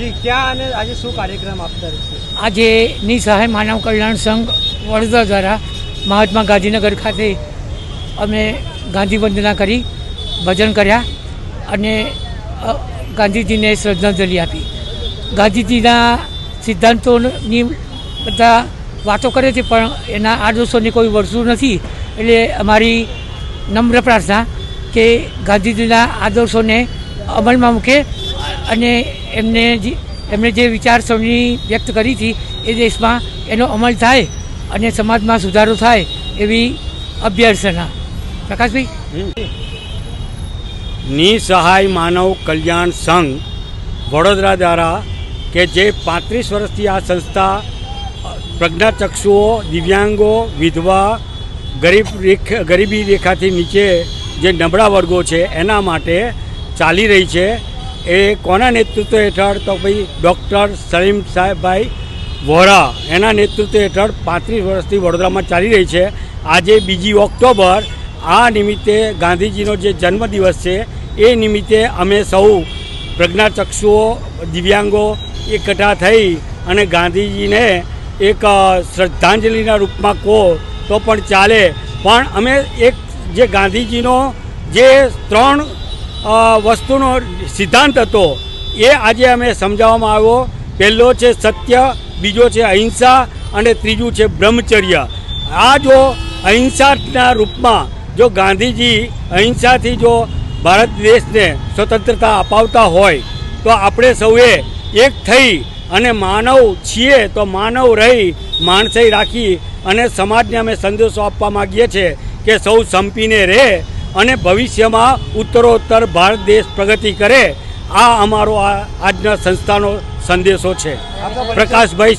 જી અને આજે શું કાર્યક્રમ આપતા છે? આજે નિસહાય માનવ કલ્યાણ સંઘ વડોદરા દ્વારા મહાત્મા ગાંધીનગર ખાતે અમે ગાંધી વંદના કરી, ભજન કર્યા અને ગાંધીજીને શ્રદ્ધાંજલિ આપી. ગાંધીજીના સિદ્ધાંતોની બધા વાતો કરે છે, પણ એના આદર્શોને કોઈ વળતું નથી. એટલે અમારી નમ્ર પ્રાર્થના કે ગાંધીજીના આદર્શોને અમલમાં મૂકે અને એમને એમણે જે વિચારસરણી વ્યક્ત કરી હતી, એ દેશમાં એનો અમલ થાય અને સમાજમાં સુધારો થાય એવી અભ્યર્થના. પ્રકાશભાઈ? નિસહાય માનવ કલ્યાણ સંઘ વડોદરા દ્વારા કે જે પાંત્રીસ વર્ષથી આ સંસ્થા પ્રજ્ઞાચક્ષુઓ દિવ્યાંગો, વિધવા, ગરીબ રેખ, ગરીબી રેખાથી નીચે જે નબળા વર્ગો છે, એના માટે ચાલી રહી છે. એ કોના નેતૃત્વ હેઠળ? તો ભાઈ ડૉક્ટર સલીમ સાહેબભાઈ વોરા. એના નેતૃત્વ હેઠળ પાંત્રીસ વર્ષથી વડોદરામાં ચાલી રહી છે. આજે બીજી ઓક્ટોબર, આ નિમિત્તે ગાંધીજીનો જે જન્મદિવસ છે, એ નિમિત્તે અમે સૌ પ્રજ્ઞાચક્ષુઓ, દિવ્યાંગો એકઠા થઈ અને ગાંધીજીને એક શ્રદ્ધાંજલિના રૂપમાં કહો તો પણ ચાલે. પણ અમે એક જે ગાંધીજીનો જે ત્રણ વસ્તુનો સિદ્ધાંત હતો. એ આજે અમે સમજાવવામાં આવ્યો. પહેલો છે સત્ય, બીજો છે અહિંસા અને ત્રીજું છે બ્રહ્મચર્ય. આ જો અહિંસાના રૂપમાં જો ગાંધીજી અહિંસાથી જો ભારત દેશને સ્વતંત્રતા અપાવતા હોય, તો આપણે સૌએ એક થઈ અને માનવ છીએ, તો માનવ રહી, માણસાઈ રાખી અને સમાજને અમે સંદેશો આપવા માગીએ છીએ કે સૌ સંપીને રહે અને ભવિષ્યમાં ઉત્તરોત્તર ભારત દેશ પ્રગતિ કરે આ અમારો આજના સંસ્થાનો સંદેશો છે. પ્રકાશભાઈ